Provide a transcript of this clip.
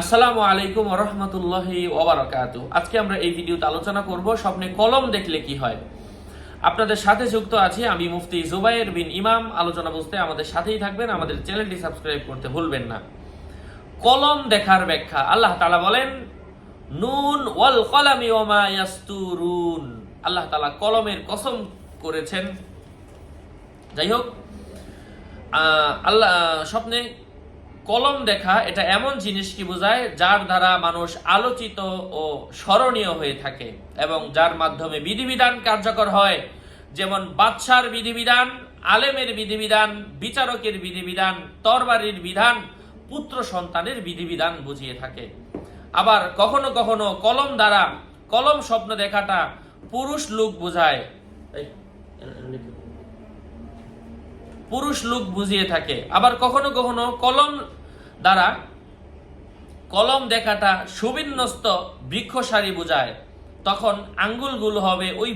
আসসালামু আলাইকুম রহমতুল্লাহি ওবরাকাতু আজকে আমরা এই ভিডিওতে আলোচনা করব স্বপ্নে কলম দেখলে কি হয়। আপনাদের সাথে যুক্ত আছি আমি মুফতি জুবাইর বিন ইমাম। আলোচনা বুঝতে আমাদের সাথেই থাকবেন, আমাদের চ্যানেলটি সাবস্ক্রাইব করতে ভুলবেন না। কলম দেখার ব্যাখ্যা, আল্লাহ তালা বলেন, নুন ওয়াল কলামি ওমা ইয়াস্তুরুন। আল্লাহ তালা কলমের কসম করেছেন। যাই হোক আল্লাহ, স্বপ্নে কলম দেখা এটা এমন জিনিস কি বোঝায় যার দ্বারা মানুষ আলোচিত ও স্মরণীয় হয়ে থাকে এবং যার মাধ্যমে বিধিবিধান কার্যকর হয়। যেমন বাদশার বিধিবিধান, আলেমের বিধিবিধান, বিচারকের বিধিবিধান, তরবারির বিধান, পুত্র সন্তানের বিধিবিধান বুঝিয়ে থাকে। আবার কখনো কখনো কলম দ্বারা কলম স্বপ্ন দেখাটা পুরুষ লোক বোঝায়। পুরুষ লোক বুঝিয়ে থাকে। আবার কখনো কখনো কলম দ্বারা কলম দেখাটা সুবিন্যস্ত বৃক্ষ সারি বোঝায়। তখন আঙ্গুলগুলো হবে ওই